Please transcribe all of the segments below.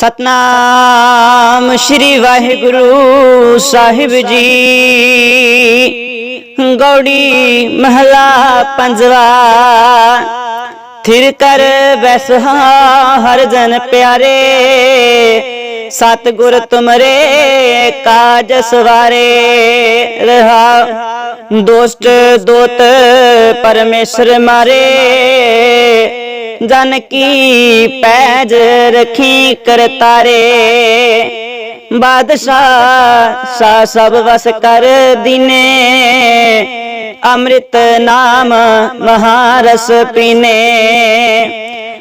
ਸਤਨਾਮ ਸ੍ਰੀ ਵਾਹਿਗੁਰੂ ਸਾਹਿਬ ਜੀ। ਗੌੜੀ ਮਹਲਾ ਪੰਜਵਾ। ਥਿਰ ਕਰ ਬੈਸਹਾ ਹਰ ਜਨ ਪਿਆਰੇ। ਸਤਿਗੁਰ ਤੁਮਰੇ ਕਾਜ ਸਵਾਰੇ। ਰਹਾ ਦੋਸਤ ਦੋਤ ਪਰਮੇਸ਼ਰ ਮਾਰੇ। ਜਨ ਕੀ ਪੈਜ ਰਖੀ ਕਰਤਾਰੇ ਬਾਦਸ਼ਾਹ ਸਾ ਸਭ ਵਸ ਕਰ ਦਿਨੇ। ਅੰਮ੍ਰਿਤ ਨਾਮ ਮਹਾਰਸ ਪੀਨੇ।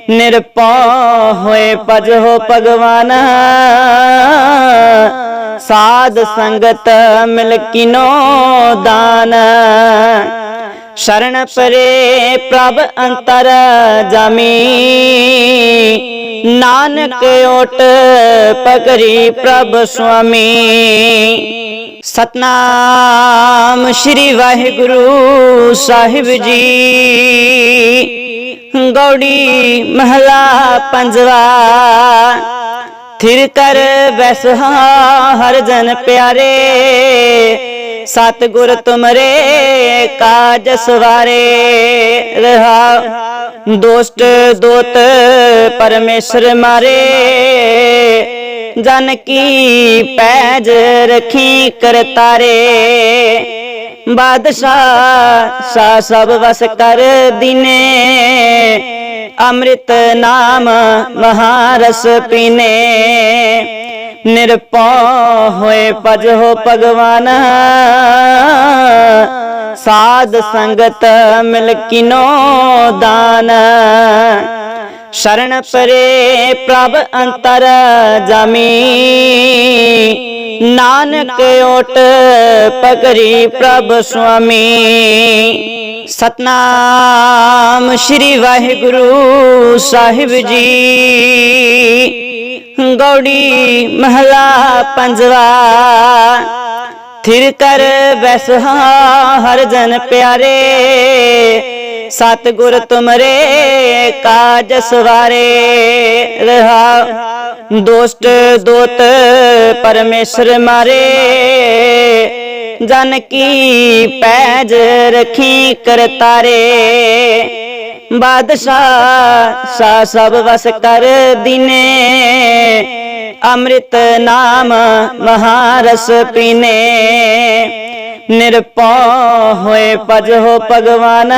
ਨਿਰਪਉ ਹੋਏ ਪਜ ਹੋ ਭਗਵਾਨ। ਸਾਧ ਸੰਗਤ ਮਿਲ ਕਿਨੋ ਦਾਨ। ਸ਼ਰਨ ਪਰੇ ਪ੍ਰਭ ਅੰਤਰ ਜਮੀ। ਨਾਨਕ ਓਟ ਪਕਰੀ ਪ੍ਰਭ ਸੁਆਮੀ। ਸਤਨਾਮ ਸ੍ਰੀ ਵਾਹਿਗੁਰੂ ਸਾਹਿਬ ਜੀ। ਗੌੜੀ ਮਹਲਾ ਪੰਜਵਾ। ਥਿਰ ਕਰ ਬੈਸਹਾ ਹਰ ਜਨ ਪਿਆਰੇ। ਸਤਿਗੁਰ ਤੁਮਰੇ ਕਾਜ ਸਵਾਰੇ। ਰਹਾ ਦੋਸਤ ਦੋਤ ਪਰਮੇਸ਼ਰ ਮਾਰੇ। ਜਨ ਕੀ ਪੈਜ ਰਖੀ ਕਰਤਾਰੇ ਬਾਦਸ਼ਾਹ ਸਾ ਸਭ ਵਸ ਕਰ ਦਿਨੇ। ਅੰਮ੍ਰਿਤ ਨਾਮ ਮਹਾਰਸ ਪੀਨੇ। ਨਿਰਪਉ ਹੋਏ ਪਜ ਹੋ ਭਗਵਾਨ। ਸਾਧ ਸੰਗਤ ਮਿਲ ਕਿਨੋ ਦਾਨ। ਸ਼ਰਨ ਪਰੇ ਪ੍ਰਭ ਅੰਤਰ ਜਮੀ। ਨਾਨਕ ਓਟ ਪਕਰੀ ਪ੍ਰਭ ਸੁਆਮੀ। ਸਤਨਾਮ ਸ੍ਰੀ ਵਾਹਿਗੁਰੂ ਸਾਹਿਬ ਜੀ। ਗੌੜੀ ਮਹਲਾ ਪੰਜਵਾ। ਥਿਰ ਕਰ ਬੈਸਹਾ ਹਰ ਜਨ ਪਿਆਰੇ। ਸਤਿਗੁਰ ਤੁਮਰੇ ਕਾਜ ਸਵਾਰੇ। ਰਹਾ ਦੋਸਤ ਦੋਤ ਪਰਮੇਸ਼ਰ ਮਾਰੇ। ਜਨ ਕੀ ਪੈਜ ਰਖੀ ਕਰਤਾਰੇ ਬਾਦਸ਼ਾਹ ਸਾ ਸਭ ਵਸ ਕਰ ਦਿਨੇ। ਅੰਮ੍ਰਿਤ ਨਾਮ ਮਹਾਰਸ ਪੀਨੇ। ਨਿਰਪਉ ਹੋਏ ਪਜ ਹੋ ਭਗਵਾਨ।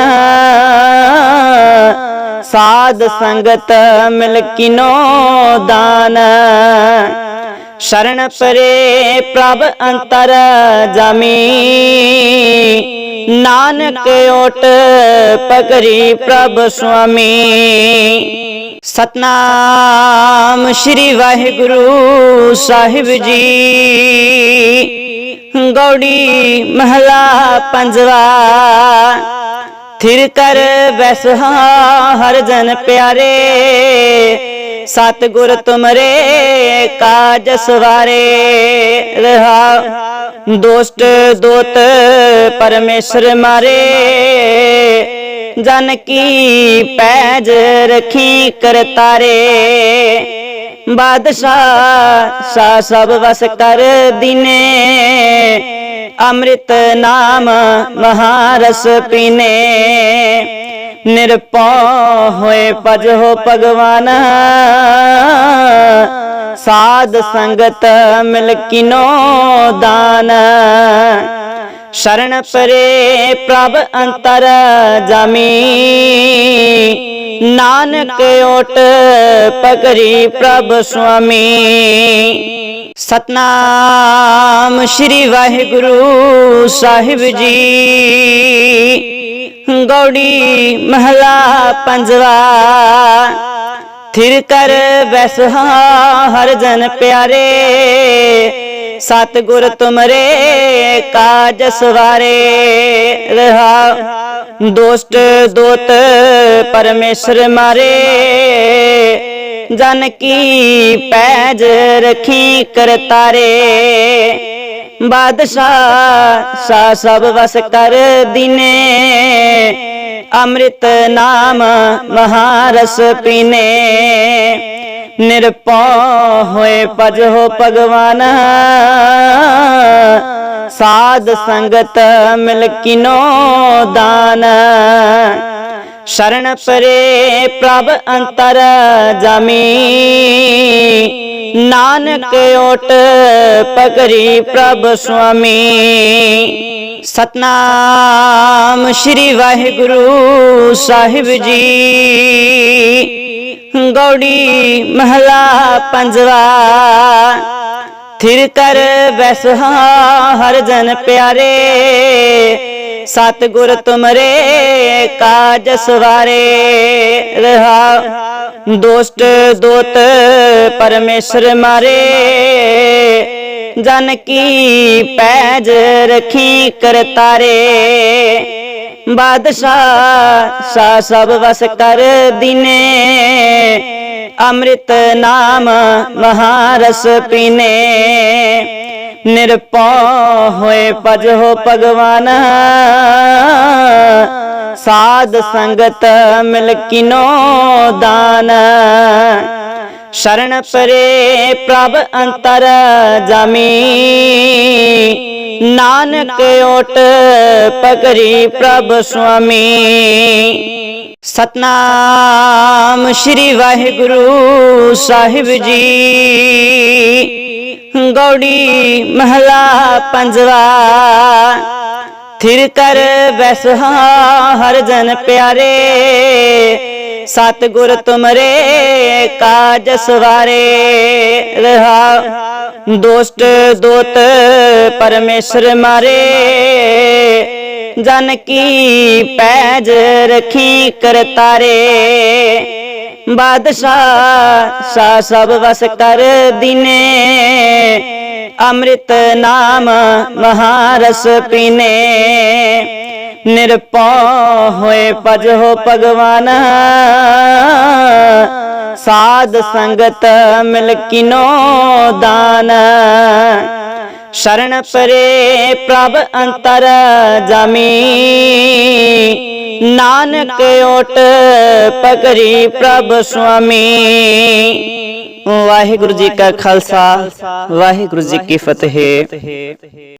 ਸਾਧ ਸੰਗਤ ਮਿਲ ਕਿਨੋ ਦਾਨ। ਸ਼ਰਨ ਪਰੇ ਪ੍ਰਭ ਅੰਤਰ ਜਾਮੀ। ਨਾਨਕ ਓਟ ਪਕਰੀ ਪ੍ਰਭ ਸੁਆਮੀ। ਸਤਨਾਮ ਸ੍ਰੀ ਵਾਹਿਗੁਰੂ ਸਾਹਿਬ ਜੀ। ਗੌੜੀ ਮਹਲਾ ਪੰਜਵਾ। ਥਿਰ ਕਰ ਬੈਸਹਾ ਹਰ ਜਨ ਪਿਆਰੇ। ਸਤਿਗੁਰ ਤੁਮਰੇ, ਕਾਜ ਸਵਾਰੇ। ਰਹਾ ਦੋਸਤ ਦੋਤ ਪਰਮੇਸ਼ਰ ਮਾਰੇ। ਜਨ ਕੀ ਪੈਜ ਰਖੀ ਕਰਤਾਰੇ ਬਾਦਸ਼ਾਹ ਸਾ ਸਭ ਵਸ ਕਰ ਦਿਨੇ। ਅੰਮ੍ਰਿਤ ਨਾਮ ਮਹਾਰਸ ਪੀਨੇ। ਨਿਰਪਉ ਹੋਏ ਪਜ ਹੋ ਭਗਵਾਨ। ਸਾਧ ਸੰਗਤ ਮਿਲ ਕਿਨੋ ਦਾਨ। ਸ਼ਰਨ ਪਰੇ ਪ੍ਰਭ ਅੰਤਰ ਜਾਮੀ। ਨਾਨਕ ਓਟ ਪਕਰੀ ਪ੍ਰਭ ਸੁਆਮੀ। ਸਤਨਾਮ ਸ੍ਰੀ ਵਾਹਿਗੁਰੂ ਸਾਹਿਬ ਜੀ। ਗੌੜੀ ਮਹਲਾ ਪੰਜਵਾ ਥਿਰ ਕਰ ਬੈਸਹਾ ਹਰ ਜਨ ਪਿਆਰੇ ਸਤਿਗੁਰ ਤੁਮਰੇ ਕਾਜ ਸਵਾਰੇ ਰਹਾ ਦੋਸਤ ਦੋਤ ਪਰਮੇਸ਼ਰ ਮਾਰੇ ਜਨ ਕੀ ਪੈਜ ਰਖੀ ਕਰਤਾਰੇ ਬਾਦਸ਼ਾਹ ਸਾ ਸਭ ਵਸ ਕਰ ਦਿਨੇ। ਅੰਮ੍ਰਿਤ ਨਾਮ ਮਹਾਰਸ ਪੀਨੇ। ਨਿਰਪਉ ਹੋਏ ਹੋ ਭਗਵਾਨ। ਸਾਧ ਸੰਗਤ ਮਿਲ ਕਿਨੋ ਦਾਨ। ਸ਼ਰਨ ਪਰੇ ਪ੍ਰਭ ਅੰਤਰ ਜਮੀ। ਨਾਨਕ ਓਟ ਪਕਰੀ ਪ੍ਰਭ ਸੁਆਮੀ। ਸਤਨਾਮ ਸ੍ਰੀ ਵਾਹਿਗੁਰੂ ਸਾਹਿਬ ਜੀ। ਗੌੜੀ ਮਹਲਾ ਪੰਜਵਾ। ਥਿਰ ਕਰ ਬੈਸਹਾ ਹਰ ਜਨ ਪਿਆਰੇ। ਸਤ ਗੁਰ ਤੁਮਰੇ ਕਾਜ ਸਵਾਰੇ। ਰਹਾ ਦੋਸਤ ਦੋਤ ਪਰਮੇਸ਼ਰ ਮਾਰੇ। ਜਨ ਕੀ ਪੈਜ ਰਖੀ ਕਰਤਾਰੇ ਬਾਦਸ਼ਾਹ ਸਾ ਸਭ ਵਸ ਕਰ ਦਿਨੇ। ਅੰਮ੍ਰਿਤ ਨਾਮ ਮਹਾਰਸ ਪੀਨੇ। ਨਿਰਪਉ ਹੋਏ ਭਜੋ ਭਗਵਾਨ। ਸਾਧ ਸੰਗਤ ਮਿਲ ਕਿਨੋ ਦਾਨ। ਸ਼ਰਨ ਪਰੇ ਪ੍ਰਭ ਅੰਤਰ ਜਾਮੀ। ਨਾਨਕ ਓਟ ਪਕਰੀ ਪ੍ਰਭ ਸੁਆਮੀ। ਸਤਨਾਮ ਸ੍ਰੀ ਵਾਹਿਗੁਰੂ ਸਾਹਿਬ ਜੀ। ਗੌੜੀ ਮਹਲਾ ਪੰਜਵਾ। ਥਿਰ ਕਰ ਬੈਸਹਾ ਹਰ ਜਨ ਪਿਆਰੇ। ਸਤ ਗੁਰ ਤੁਮਰੇ ਕਾਜ ਸਵਾਰੇ। ਰਹਾ ਦੋਸਤ ਦੋਤ ਪਰਮੇਸ਼ਰ ਮਾਰੇ। ਜਨ ਕੀ ਪੈਜ ਰਖੀ ਕਰਤਾਰੇ ਬਾਦਸ਼ਾਹ ਸਾ ਸਭ ਵਸ ਕਰ ਦਿਨੇ। ਅੰਮ੍ਰਿਤ ਨਾਮ ਮਹਾਰਸ ਪੀਨੇ। ਨਿਰਪਉ ਹੋਏ ਭਜੋ ਭਗਵਾਨ। ਸਾਧ ਸੰਗਤ ਮਿਲ ਕਿਨੋ ਦਾਨ। ਸ਼ਰਨ ਪਰੇ ਪ੍ਰਭ ਅੰਤਰ ਜਾਮੀ ਨਾਨਕ ਓਟ ਪਕਰੀ ਪ੍ਰਭ ਸੁਆਮੀ ਵਾਹਿਗੁਰੂ ਜੀ ਕਾ ਖਾਲਸਾ ਵਾਹਿਗੁਰੂ ਜੀ ਕੀ ਫਤਿਹ